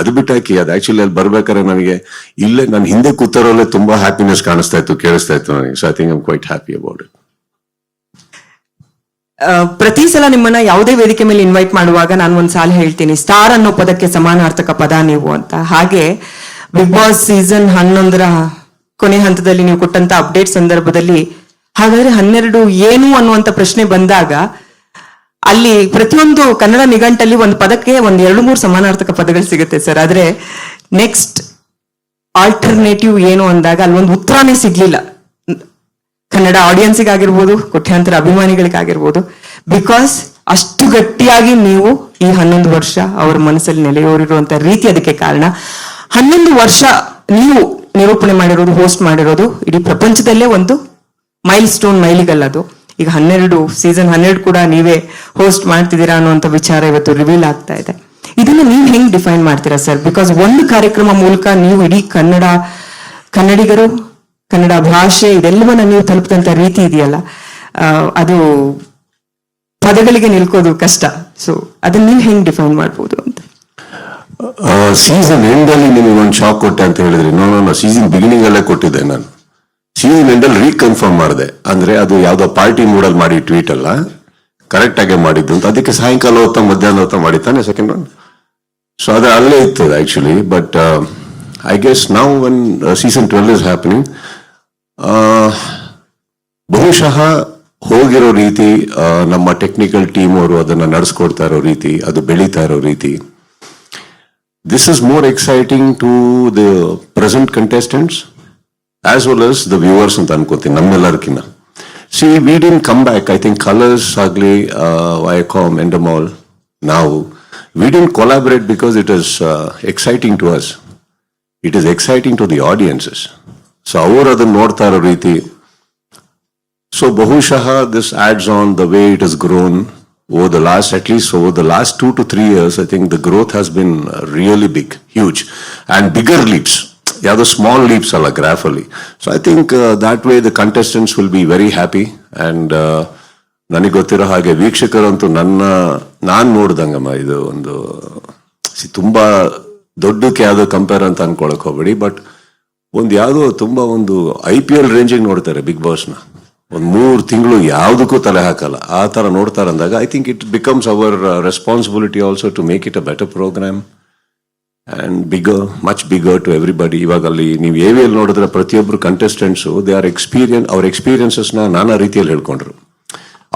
ಅದು ಬಿಟ್ಟಾಕಿ ಅದು ಆಕ್ಚುಲಿ ಅಲ್ಲಿ ಬರ್ಬೇಕಾದ್ರೆ ನನಗೆ ಇಲ್ಲೇ ನಾನು ಹಿಂದೆ ಕೂತಾರಲ್ಲೇ ತುಂಬಾ ಹ್ಯಾಪಿನೆಸ್ ಕಾಣಿಸ್ತಾ ಇತ್ತು, ಕೇಳಿಸ್ತಾ ಇತ್ತು ನನಗೆ. So I think I'm quite happy about it ಪ್ರತಿ ಸಲ ನಿಮ್ಮನ್ನ ಯಾವುದೇ ವೇದಿಕೆ ಮೇಲೆ ಇನ್ವೈಟ್ ಮಾಡುವಾಗ ನಾನು ಒಂದ್ ಸಾಲ ಹೇಳ್ತೀನಿ. ಸ್ಟಾರ್ ಅನ್ನೋ ಪದಕ್ಕೆ ಸಮಾನಾರ್ಥಕ ಪದ ನೀವು ಅಂತ. ಹಾಗೆ ಬಿಗ್ ಬಾಸ್ ಸೀಸನ್ ಹನ್ನೊಂದರ ಕೊನೆ ಹಂತದಲ್ಲಿ ನೀವು ಕೊಟ್ಟಂತ ಅಪ್ಡೇಟ್ ಸಂದರ್ಭದಲ್ಲಿ ಹಾಗಾದ್ರೆ ಹನ್ನೆರಡು ಏನು ಅನ್ನುವಂತ ಪ್ರಶ್ನೆ ಬಂದಾಗ ಅಲ್ಲಿ ಪ್ರತಿಯೊಂದು ಕನ್ನಡ ನಿಘಂಟಲ್ಲಿ ಒಂದು ಪದಕ್ಕೆ ಒಂದ್ ಎರಡು ಮೂರು ಸಮಾನಾರ್ಥಕ ಪದಗಳು ಸಿಗುತ್ತೆ ಸರ್. ಆದ್ರೆ ನೆಕ್ಸ್ಟ್ ಆಲ್ಟರ್ನೇಟಿವ್ ಏನು ಅಂದಾಗ ಅಲ್ಲಿ ಒಂದು ಉತ್ತರನೇ ಸಿಗ್ಲಿಲ್ಲ. ಕನ್ನಡ ಆಡಿಯನ್ಸಿಗಾಗಿರ್ಬೋದು ಕೋಟ್ಯಾಂತರ ಅಭಿಮಾನಿಗಳಿಗಾಗಿರ್ಬೋದು ಬಿಕಾಸ್ ಅಷ್ಟು ಗಟ್ಟಿಯಾಗಿ ನೀವು ಈ ಹನ್ನೊಂದು ವರ್ಷ ಅವರ ಮನಸ್ಸಲ್ಲಿ ನೆಲೆಯೂರಿರುವಂತ ರೀತಿ ಅದಕ್ಕೆ ಕಾರಣ. ಹನ್ನೊಂದು ವರ್ಷ ನೀವು ನಿರೂಪಣೆ ಮಾಡಿರೋದು ಹೋಸ್ಟ್ ಮಾಡಿರೋದು, ಇಡೀ ಪ್ರಪಂಚದಲ್ಲೇ ಒಂದು ಮೈಲ್ ಸ್ಟೋನ್ ಮೈಲಿಗಲ್ಲದು ಈಗ ಹನ್ನೆರಡು ಸೀಸನ್ ಹನ್ನೆರಡು ಕೂಡ ನೀವೇ ಹೋಸ್ಟ್ ಮಾಡ್ತಿದ್ದೀರಾ ಅನ್ನುವಂಥ ವಿಚಾರ ಇವತ್ತು ರಿವೀಲ್ ಆಗ್ತಾ ಇದೆ. ಇದನ್ನ ನೀವು ಹೆಂಗ್ ಡಿಫೈನ್ ಮಾಡ್ತೀರಾ ಸರ್ ಬಿಕಾಸ್ ಒಂದು ಕಾರ್ಯಕ್ರಮ ಮೂಲಕ ನೀವು ಇಡೀ ಕನ್ನಡ, ಕನ್ನಡಿಗರು, ಕನ್ನಡ ಭಾಷೆ ಇದೆಲ್ಲವನ್ನ ನೀವು ತಲುಪಿದಂತ ರೀತಿ ಇದೆಯಲ್ಲ ಅದು ಪದಗಳಿಗೆ ನಿಲ್ಕೋದು ಕಷ್ಟ. ಸೊ ಅದನ್ನ ನೀವು ಹೆಂಗ್ ಡಿಫೈನ್ ಮಾಡ್ಬೋದು ಅಂತ. ಸೀಸನ್ ಎಂಡ್ ಅಲ್ಲಿ ನಿಮಗೆ ಒಂದು ಶಾಕ್ ಕೊಟ್ಟೆ ಅಂತ ಹೇಳಿದ್ರಿ ನೋ ಸೀಸನ್ ಬಿಗಿನಿಂಗ್ ಅಲ್ಲೇ ಕೊಟ್ಟಿದ್ದೆ ನಾನು. ಅಲ್ಲಿ ರೀಕನ್ಫರ್ಮ್ ಮಾಡಿದೆ. ಅಂದ್ರೆ ಅದು ಯಾವ್ದೋ ಪಾರ್ಟಿ ಮೂಡಲ್ಲಿ ಮಾಡಿ ಟ್ವೀಟ್ ಅಲ್ಲ. ಕರೆಕ್ಟ್ ಆಗಿ ಮಾಡಿದ್ದು ಅಂತ. ಅದಕ್ಕೆ ಸಾಯಂಕಾಲ ಹೊತ್ತ ಮಧ್ಯಾಹ್ನ ಹೊತ್ತ ಮಾಡಿದ್ದಾನೆ ಸೆಕೆಂಡ್ ಒನ್ ಸೊ ಅದು ಅಲ್ಲೇ ಇತ್ತು ಆಕ್ಚುಲಿ ಬಟ್ ಐ ಗೆಸ್ ನಾವು one season twelve is happening ಬಹುಶಃ ಹೋಗಿರೋ ರೀತಿ ನಮ್ಮ ಟೆಕ್ನಿಕಲ್ ಟೀಮ್ ಅವರು ಅದನ್ನ ನಡೆಸ್ಕೊಡ್ತಾ ಇರೋ ರೀತಿ, ಅದು ಬೆಳೀತಾ ಇರೋ ರೀತಿ. This is more exciting to the present contestants. as well as the viewers ಅಂತ ಅನ್ಕೋತೀನಿ ನಮ್ಮೆಲ್ಲರಿಗಿನ್ನ see we didn't come back I think Colors ಆಗಲಿ ವೈಕಾಮ್ ಎಂಡಮಾಲ್ ನಾವು we didn't collaborate because it is exciting to us it is exciting to the audiences so ಅವರು ಅದನ್ನ ನೋಡ್ತಾ ಇರೋ ರೀತಿ So Bahushaha, this adds on the way it has grown over the last, at least over the last two to three years, I think the growth has been uh, really big, huge, and bigger leaps. Yeah, the small leaps are so graphically. So I think uh, that way the contestants will be very happy and uh, ನನಗೆ ಗೊತ್ತಿರೋ ಹಾಗೆ ವೀಕ್ಷಕರಂತೂ ನನ್ನ ನಾನು ನೋಡ್ದಂಗಮ್ಮ ಇದು ಒಂದು ತುಂಬ ದೊಡ್ಡಕ್ಕೆ ಯಾವುದೋ compare ಅಂತ ಅನ್ಕೊಳಕ್ ಹೋಗ್ಬೇಡಿ ಬಟ್ ಒಂದು ಯಾವುದೋ ತುಂಬಾ ಒಂದು ಐ ಪಿ ಎಲ್ ರೇಂಜಿಗೆ ನೋಡ್ತಾರೆ ಬಿಗ್ ಬಾಸ್ನ ಒಂದು ಮೂರು ತಿಂಗಳು ಯಾವ್ದಕ್ಕೂ ತಲೆ ಹಾಕಲ್ಲ. ಆ ಥರ ನೋಡ್ತಾರೆ ಅಂದಾಗ I think it becomes our responsibility also to make it a better programme and bigger much bigger to everybody ಇವಾಗ ಅಲ್ಲಿ ನೀವು ಎ ವಿ ಎಲ್ ನೋಡಿದ್ರೆ ಪ್ರತಿಯೊಬ್ಬರು ಕಂಟೆಸ್ಟೆಂಟ್ಸು ದೇ ಆರ್ ಎಕ್ಸ್ಪೀರಿಯನ್ಸ್ ಅವ್ರ ಎಕ್ಸ್ಪೀರಿಯನ್ಸಸ್ನ ನಾನಾ ರೀತಿಯಲ್ಲಿ ಹೇಳ್ಕೊಂಡ್ರು.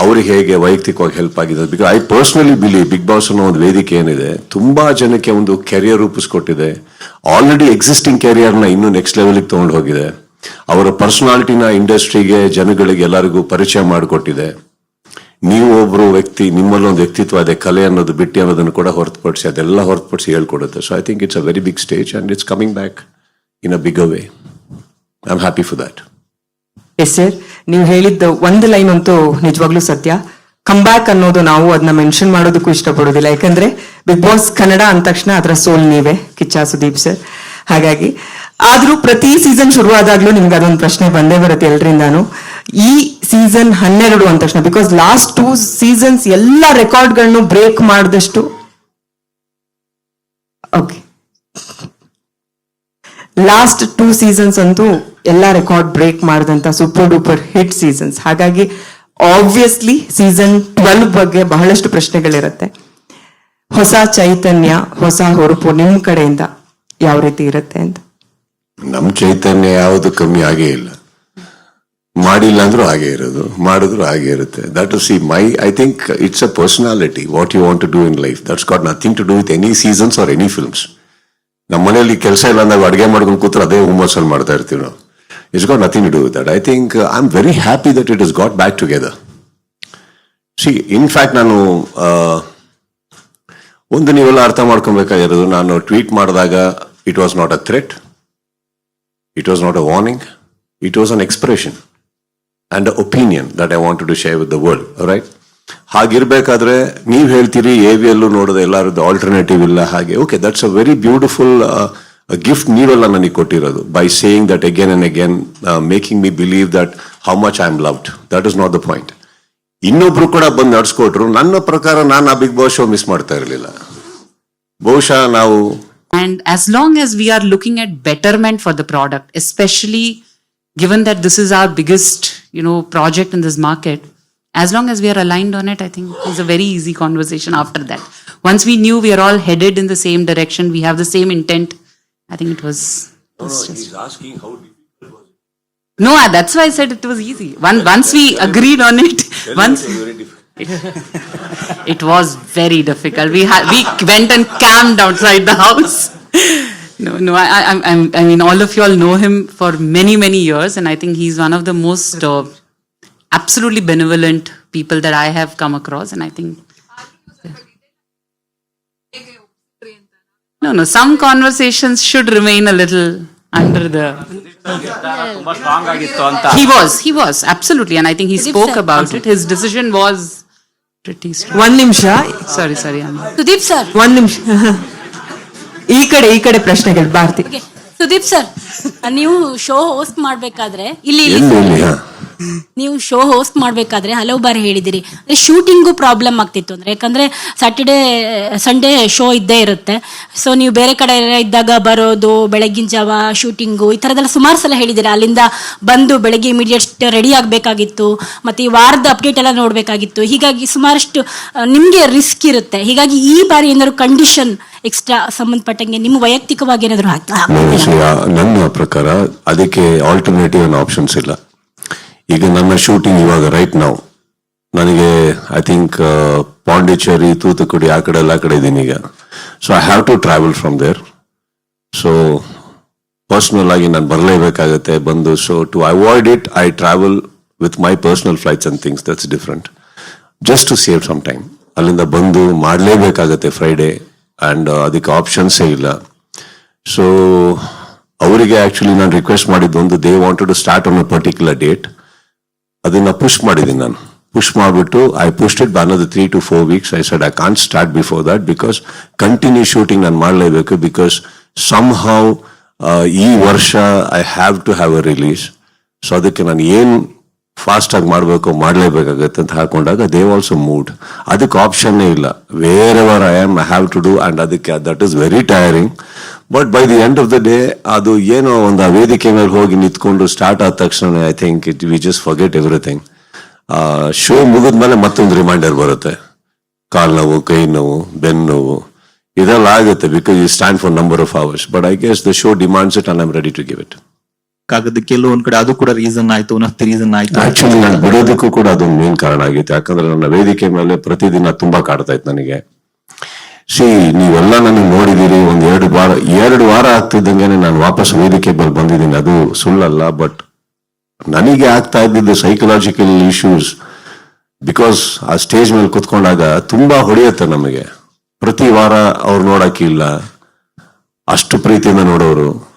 ಅವ್ರಿಗೆ ಹೇಗೆ ವೈಯಕ್ತಿಕವಾಗಿ ಹೆಲ್ಪ್ ಆಗಿದೆ because I personally believe Bigg Boss ಅನ್ನೋ ಒಂದು ವೇದಿಕೆ ಏನಿದೆ, ತುಂಬ ಜನಕ್ಕೆ ಒಂದು ಕೆರಿಯರ್ ರೂಪಿಸ್ಕೊಟ್ಟಿದೆ. ಆಲ್ರೆಡಿ ಎಕ್ಸಿಸ್ಟಿಂಗ್ ಕೆರಿಯರ್ನ ಇನ್ನೂ ನೆಕ್ಸ್ಟ್ ಲೆವೆಲಿಗೆ ತೊಗೊಂಡು ಹೋಗಿದೆ. ಅವರ ಪರ್ಸನಾಲಿಟಿನ ಇಂಡಸ್ಟ್ರಿಗೆ ಜನಗಳಿಗೆ ಎಲ್ಲರಿಗೂ ಪರಿಚಯ ಮಾಡಿಕೊಟ್ಟಿದೆ. ನೀವು ಒಬ್ಬರು ವ್ಯಕ್ತಿ, ನಿಮ್ಮಲ್ಲೊಂದು ವ್ಯಕ್ತಿತ್ವ ಅದೇ ಕಲೆ ಅನ್ನೋದು, ಬಿಟ್ಟಿ ಅನ್ನೋದನ್ನು ಕೂಡ ಹೊರತುಪಡಿಸಿ, ಅದೆಲ್ಲ ಹೊರತುಪಡಿಸಿ ಹೇಳ್ಕೊಡುತ್ತೆ. So I think it's a very big stage and it's coming back in a big way I am happy for that yes sir ನೀವು ಹೇಳಿದ್ದ ಒಂದು ಲೈನ್ ಅಂತೂ ನಿಜವಾಗ್ಲೂ ಸತ್ಯ. ಬ್ಯಾಕ್ ಅನ್ನೋದು ನಾವು ಅದನ್ನ ಮೆನ್ಷನ್ ಮಾಡೋದಕ್ಕೂ ಇಷ್ಟಪಡೋದಿಲ್ಲ ಯಾಕಂದ್ರೆ ಬಿಗ್ ಬಾಸ್ ಕನ್ನಡ ಅಂದ ತಕ್ಷಣ ಅದರ ಸೋಲ್ ನೀವೇ, ಕಿಚ್ಚ ಸುದೀಪ್ ಸರ್ ಹಾಗಾಗಿ, ಆದ್ರೂ ಪ್ರತಿ ಸೀಸನ್ ಶುರುವಾದಾಗ್ಲೂ ನಿಮ್ಗೆ ಅದೊಂದು ಪ್ರಶ್ನೆ ಬಂದೇ ಬರುತ್ತೆ ಎಲ್ರಿಂದಾನು. ಈ ಸೀಸನ್ ಹನ್ನೆರಡು ಅಂದ ತಕ್ಷಣ ಬಿಕಾಸ್ ಲಾಸ್ಟ್ ಟೂ ಸೀಸನ್ಸ್ ಎಲ್ಲ ರೆಕಾರ್ಡ್ಗಳನ್ನು ಬ್ರೇಕ್ ಮಾಡಿದಷ್ಟು. ಓಕೆ ಲಾಸ್ಟ್ ಟೂ ಸೀಸನ್ಸ್ ಅಂತೂ ಎಲ್ಲ ರೆಕಾರ್ಡ್ ಬ್ರೇಕ್ ಮಾಡಿದಂತ ಸೂಪರ್ ಡೂಪರ್ ಹಿಟ್ ಸೀಸನ್ಸ್ ಹಾಗಾಗಿ ಆಬ್ವಿಯಸ್ಲಿ ಸೀಸನ್ ಟ್ವೆಲ್ವ್ ಬಗ್ಗೆ ಬಹಳಷ್ಟು ಪ್ರಶ್ನೆಗಳಿರುತ್ತೆ. ಹೊಸ ಚೈತನ್ಯ, ಹೊಸ ಹೊರಪು ನಿಮ್ ಕಡೆಯಿಂದ ಯಾವ ರೀತಿ ಇರುತ್ತೆ ಅಂತ? ನಮ್ಮ ಚೈತನ್ಯ ಯಾವುದು ಕಮ್ಮಿ ಆಗೇ ಇಲ್ಲ. ಮಾಡಿಲ್ಲ ಅಂದ್ರೂ ಹಾಗೆ ಇರೋದು, ಮಾಡಿದ್ರು ಹಾಗೆ ಇರುತ್ತೆ. That see my I think it's a personality what you want to do in life that's got nothing to do with any seasons or any films ನಮ್ಮ ಮನೆಯಲ್ಲಿ ಕೆಲಸ ಇಲ್ಲ ಅಂದಾಗ ಅಡುಗೆ ಮಾಡ್ಕೊಂಡು ಕೂತ್ರೆ ಅದೇ ಹುಮ್ಮಸ್ಸಲ್ಲಿ ಮಾಡ್ತಾ ಇರ್ತೀವಿ ನಾವು. It's got nothing to do with that I think I am very happy that it is got back together see in fact ನಾನು ಒಂದು ನೀವೆಲ್ಲ ಅರ್ಥ ಮಾಡ್ಕೊಬೇಕಾಗಿರೋದು, ನಾನು ಟ್ವೀಟ್ ಮಾಡಿದಾಗ it was not a threat it was not a warning it was an expression and opinion that I want to share with the world right ಹಾಗಿರ್ಬೇಕಾದ್ರೆ ನೀವು ಹೇಳ್ತೀರಿ A V ಎಲ್ಲೂ ನೋಡಿದ ಎಲ್ಲರದ್ದು ಆಲ್ಟರ್ನೇಟಿವ್ ಇಲ್ಲ ಹಾಗೆ. Okay that's a very beautiful gift ನೀವೆಲ್ಲ ನನಗೆ ಕೊಟ್ಟಿರೋದು. By saying that again and again making me believe that how much I am loved that is not the point ಇನ್ನೊಬ್ರು ಕೂಡ ಬಂದು ನಡ್ಸ್ಕೊಟ್ರು ನನ್ನ ಪ್ರಕಾರ ನಾನು ಆ ಬಿಗ್ ಬಾಸ್ ಶೋ ಮಿಸ್ ಮಾಡ್ತಾ ಇರಲಿಲ್ಲ. ಬಹುಶಃ ನಾವು And as long as we are looking at betterment for the product, especially given that this is our biggest, you know, project in this market, as long as we are aligned on it, I think it's a very easy conversation after that. Once we knew we are all headed in the same direction, we have the same intent, I think it was. it was just- asking how no, uh, that's why I said it was easy. One, once we agreed on it, once it, it was very difficult. We had we went and camped outside the house. No, no, I, I, I'm, I mean, all of you all know him for many, many years, and I think he's one of the most uh, absolutely benevolent people that I have come across, and I think. No, no, some conversations should remain a little under the ತುಂಬಾ strong ಆಗಿತ್ತು ಅಂತ he was, he was, absolutely. And I think he Sudeep spoke sir. about it. His decision was pretty strong. ಒಂದ್ ನಿಮಿಷ Sorry, sorry, I'm. Sudeep sir ಒಂದ್ ನಿಮಿಷ ಈ ಕಡೆ ಈ ಕಡೆ ಪ್ರಶ್ನೆಗಳು ಭಾರತಿ. ಸುದೀಪ್ ಸರ್ ನೀವು ಶೋ ಹೋಸ್ಟ್ ಮಾಡ್ಬೇಕಾದ್ರೆ ಇಲ್ಲಿ ಇಲ್ಲಿ ಹಾ. ನೀವು ಶೋ ಹೋಸ್ಟ್ ಮಾಡ್ಬೇಕಾದ್ರೆ ಹಲವು ಬಾರಿ ಹೇಳಿದಿರಿ. ಅಂದ್ರೆ ಶೂಟಿಂಗು ಪ್ರಾಬ್ಲಮ್ ಆಗ್ತಿತ್ತು. ಅಂದ್ರೆ ಯಾಕಂದ್ರೆ ಸ್ಯಾಟರ್ಡೇ ಸಂಡೇ ಶೋ ಇದ್ದೇ ಇರುತ್ತೆ. ಸೊ ನೀವು ಬೇರೆ ಕಡೆ ಇದ್ದಾಗ ಬರೋದು, ಬೆಳಗಿನ ಜಾವ ಶೂಟಿಂಗು ಈ ತರದೆಲ್ಲ ಸುಮಾರು ಸಲ ಹೇಳಿದಿರ. ಅಲ್ಲಿಂದ ಬಂದು ಬೆಳಗ್ಗೆ ಇಮಿಡಿಯೇಟ್ ರೆಡಿ ಆಗಬೇಕಾಗಿತ್ತು. ಮತ್ತೆ ಈ ವಾರದ ಅಪ್ಡೇಟ್ ಎಲ್ಲ ನೋಡಬೇಕಾಗಿತ್ತು. ಹೀಗಾಗಿ ಸುಮಾರಷ್ಟು ನಿಮ್ಗೆ ರಿಸ್ಕ್ ಇರುತ್ತೆ. ಹೀಗಾಗಿ ಈ ಬಾರಿ ಏನಾದ್ರು ಕಂಡೀಷನ್ ಎಕ್ಸ್ಟ್ರಾ ಸಂಬಂಧಪಟ್ಟಂಗೆ ನಿಮ್ಮ ವೈಯಕ್ತಿಕವಾಗಿ ಏನಾದ್ರು ನನ್ನ ಪ್ರಕಾರ ಅದಕ್ಕೆ ಆಲ್ಟರ್ನೇಟಿವ್ ಆಪ್ಷನ್ಸ್ ಇಲ್ಲ. ಈಗ ನನ್ನ ಶೂಟಿಂಗ್ ಇವಾಗ ರೈಟ್ ನಾವು ನನಗೆ ಐ ಥಿಂಕ್ ಪಾಂಡಿಚೇರಿ ತೂತುಕುಡಿ ಆ ಕಡೆ ಎಲ್ಲ ಕಡೆ ಇದ್ದೀನಿ ಈಗ. So I have to travel from there so personal ಆಗಿ ನಾನು ಬರಲೇಬೇಕಾಗತ್ತೆ, ಬಂದು so to avoid it I travel with my personal flights and things that's different just to save some time ಅಲ್ಲಿಂದ ಬಂದು ಮಾಡಲೇಬೇಕಾಗತ್ತೆ ಫ್ರೈಡೇ ಅಂಡ್ ಅದಕ್ಕೆ ಆಪ್ಷನ್ಸೇ ಇಲ್ಲ. ಸೊ ಅವರಿಗೆ actually ನಾನು ರಿಕ್ವೆಸ್ಟ್ ಮಾಡಿದ್ದು ಒಂದು they wanted to start on a particular date ಅದನ್ನ push ಮಾಡಿದ್ದೀನಿ ನಾನು. ಪುಷ್ ಮಾಡಿಬಿಟ್ಟು ಐ ಇಟ್ ಅನ್ನೋದು three to four weeks I said I can start before that because continue shooting ನಾನು ಮಾಡಲೇಬೇಕು ಬಿಕಾಸ್ ಸಮ್ ಹೌ ಈ ವರ್ಷ I have to have a release so ಅದಕ್ಕೆ ನಾನು ಏನು ಫಾಸ್ಟ್ ಆಗಿ ಮಾಡಬೇಕು ಮಾಡಲೇಬೇಕಾಗತ್ತೆ ಅಂತ ಹಾಕೊಂಡಾಗ ದೇ ಆಲ್ಸೋ ಮೂಡ್ ಅದಕ್ಕೆ ಆಪ್ಷನ್ನೇ ಇಲ್ಲ. Wherever I am I have to do and ಅದಕ್ಕೆ that is very tiring but by the end of the day ಅದು ಏನೋ ಒಂದು ಆ ವೇದಿಕೆ ಮೇಲೆ ಹೋಗಿ ನಿಂತ್ಕೊಂಡು ಸ್ಟಾರ್ಟ್ ಆದ ತಕ್ಷಣ I think it we just forget everything show ಮುಗಿದ್ಮೇಲೆ ಮತ್ತೊಂದು ರಿಮೈಂಡರ್ ಬರುತ್ತೆ. ಕಾಲ್ ನೋವು ಕೈ ನೋವು ಬೆನ್ನು ನೋವು ಇದೆಲ್ಲ ಆಗುತ್ತೆ because you stand for number of hours but I guess the show demands it and I'm ready to give it ಆಗದ ಕೆಲವೊಂದ್ ಕಡೆ ಅದು ಕೂಡ ರೀಸನ್ ಆಯ್ತು ರೀಸನ್ ಆಯ್ತು. ಆಕ್ಚುಲಿ ನಾನು ಬಿಡೋದಕ್ಕೂ ಕೂಡ ಅದೊಂದು ಮೇನ್ ಕಾರಣ ಆಗಿತ್ತು. ಯಾಕಂದ್ರೆ ನನ್ನ ವೇದಿಕೆ ಮೇಲೆ ಪ್ರತಿದಿನ ತುಂಬಾ ಕಾಡ್ತಾ ಇತ್ತು ನನಗೆ. ಸಿ ನೀವೆಲ್ಲ ನನಗೆ ನೋಡಿದಿರಿ, ಒಂದು ಎರಡು ವಾರ ಎರಡು ವಾರ ಆಗ್ತಿದ್ದಂಗೆ ನಾನು ವಾಪಸ್ ವೇದಿಕೆ ಬರ್ ಬಂದಿದ್ದೀನಿ. ಅದು ಸುಳ್ಳಲ್ಲ, ಬಟ್ ನನಗೆ ಆಗ್ತಾ ಇದ್ದಿದ್ದು ಸೈಕಲಾಜಿಕಲ್ ಇಶ್ಯೂಸ್ ಬಿಕಾಸ್ ಆ ಸ್ಟೇಜ್ ಮೇಲೆ ಕುತ್ಕೊಂಡಾಗ ತುಂಬಾ ಹೊಡೆಯುತ್ತೆ ನಮಗೆ. ಪ್ರತಿ ವಾರ ಅವ್ರು ನೋಡೋಕ್ಕಿಲ್ಲ ಅಷ್ಟು ಪ್ರೀತಿಯಿಂದ ನೋಡೋರು.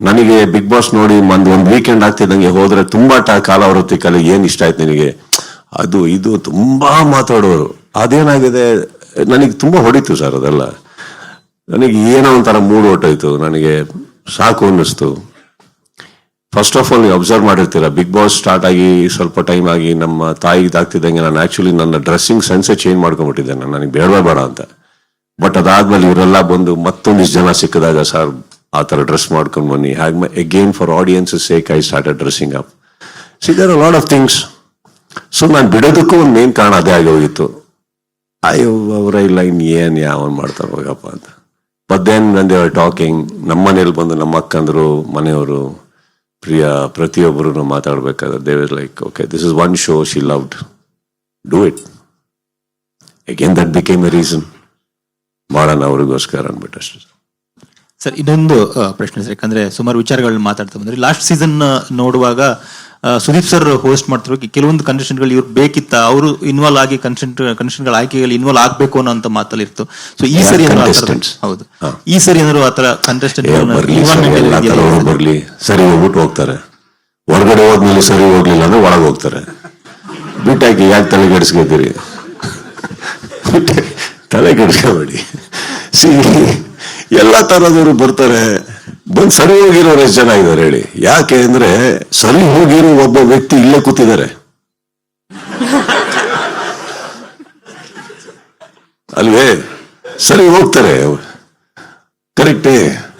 ನನಗೆ ಬಿಗ್ ಬಾಸ್ ನೋಡಿ ಒಂದು ಒಂದು ವೀಕೆಂಡ್ ಆಗ್ತಿದ್ದಂಗೆ ಹೋದ್ರೆ ತುಂಬಾ ಟ- ಕಾಲ ಏನ್ ಇಷ್ಟ ಆಯ್ತು ನಿನಗೆ? ಅದು, ಇದು ತುಂಬಾ ಮಾತಾಡೋರು. ಅದೇನಾಗಿದೆ? ನನಗೆ ತುಂಬ ಹೊಡಿತು ಸರ್ ಅದೆಲ್ಲ. ನನಗೆ ಏನೋ ಒಂಥರ ಮೂಡ್ ಹೊಟ್ಟೋಯ್ತು ನನಗೆ ಸಾಕು ಅನ್ನಿಸ್ತು. ಫಸ್ಟ್ ಆಫ್ ಆಲ್ ನೀವು ಅಬ್ಸರ್ವ್ ಮಾಡಿರ್ತೀರ ಬಿಗ್ ಬಾಸ್ ಸ್ಟಾರ್ಟ್ ಆಗಿ ಸ್ವಲ್ಪ ಟೈಮ್ ಆಗಿ ನಮ್ಮ ತಾಯಿ ಇದಾಗ್ತಿದ್ದಂಗೆ ನಾನು ಆಕ್ಚುಲಿ ನನ್ನ ಡ್ರೆಸ್ಸಿಂಗ್ ಸೆನ್ಸೇ ಚೇಂಜ್ ಮಾಡ್ಕೊಂಡ್ಬಿಟ್ಟಿದ್ದೆ ನಾನು. ನನಗೆ ಬೇಡವೇ ಬೇಡ ಅಂತ. ಬಟ್ ಅದಾದ್ಮೇಲೆ ಇವರೆಲ್ಲ ಬಂದು ಮತ್ತೊಂದಿಷ್ಟು ಜನ ಸಿಕ್ಕಿದಾಗ ಸರ್, ಆ ಥರ ಡ್ರೆಸ್ ಮಾಡ್ಕೊಂಡು ಬನ್ನಿ. My again for audience sake I start dressing up see there lot of things so ನಾನು ಬಿಡೋದಕ್ಕೂ ಒಂದು ಮೇನ್ ಕಾರಣ ಅದೇ ಆಗಿ ಹೋಗಿತ್ತು. ಅವರ ಇಲ್ಲ, ಇನ್ ಏನ್ ಯಾವನ್ ಮಾಡ್ತಾರೆ ಹೋಗಪ್ಪ ಅಂತ. ಬಟ್ ದೆನ್ ಅವ್ರ ಟಾಕಿಂಗ್ ನಮ್ಮ ಮನೇಲಿ ಬಂದು ನಮ್ಮ ಅಕ್ಕಂದ್ರು ಮನೆಯವರು, ಪ್ರಿಯ, ಪ್ರತಿಯೊಬ್ಬರು ಮಾತಾಡ್ಬೇಕಾದ್ರೆ they've is like okay this is one show she loved do it again that became a reason ಮಾಡೋಣ ಅವ್ರಿಗೋಸ್ಕರ ಅನ್ಬಿಟ್ಟು ಅಷ್ಟೇ. ಸರ್, ಇನ್ನೊಂದು ಪ್ರಶ್ನೆ ಸರ್, ಯಾಕಂದ್ರೆ ಸುಮಾರು ವಿಚಾರಗಳನ್ನ ಮಾತಾಡ್ತಾ ಬಂದ್ರೆ. ಲಾಸ್ಟ್ ಸೀಸನ್ ನೋಡುವಾಗ ಸುದೀಪ್ ಸರ್ ಹೋಸ್ಟ್ ಮಾಡ್ತಿರುವ ಕೆಲವೊಂದು ಕಂಡೀಷನ್ಗಳು ಇವ್ರು ಬೇಕಿತ್ತ ಅವರು ಇನ್ವಾಲ್ವ್ ಆಗಿ ಕನ್ಸೆಂಟ್ ಕಂಡೀಷನ್ಗಳ ಆಯ್ಕೆಯಲ್ಲಿ ಇನ್ವಾಲ್ವ್ ಆಗ್ಬೇಕು ಅನ್ನೋ ಅಂತ ಮಾತಲ್ಲಿ ಇತ್ತು ಸೊ ಈ ಸರಿ ಏನಾದ್ರು. ಹೌದು. ಈ ಸರಿ ಏನಾದ್ರು ಆತರ ಕಂಟೆಸ್ಟೆಂಟ್ ಬರ್ಲಿ ಸರಿ ಹೋಗ್ಬಿಟ್ಟು ಹೋಗ್ತಾರೆ. ಹೊರಗಡೆ ಹೋದ್ಮೇಲೆ ಸರಿ ಹೋಗ್ಲಿಲ್ಲ ಅಂದ್ರೆ ಒಳಗೆ ಹೋಗ್ತಾರೆ. ಬಿಟ್ಟಾಕಿ ಯಾಕೆ ತಲೆ ಕೆಡಿಸ್ಕೊತೀರಿ? ತಲೆ ಕೆಡಿಸ್ಕೋಬೇಡಿ. ಸಿ ಎಲ್ಲ ತರದವರು ಬರ್ತಾರೆ. ಬಂದ್ ಸರಿ ಹೋಗಿರೋರು ಎಷ್ಟು ಜನ ಇದಾರೆ ಹೇಳಿ? ಯಾಕೆ ಅಂದ್ರೆ ಸರಿ ಹೋಗಿರೋ ಒಬ್ಬ ವ್ಯಕ್ತಿ ಇಲ್ಲೇ ಕೂತಿದ್ದಾರೆ. ಅಲ್ವೇ? ಸರಿ ಹೋಗ್ತಾರೆ. ಕರೆಕ್ಟೇ,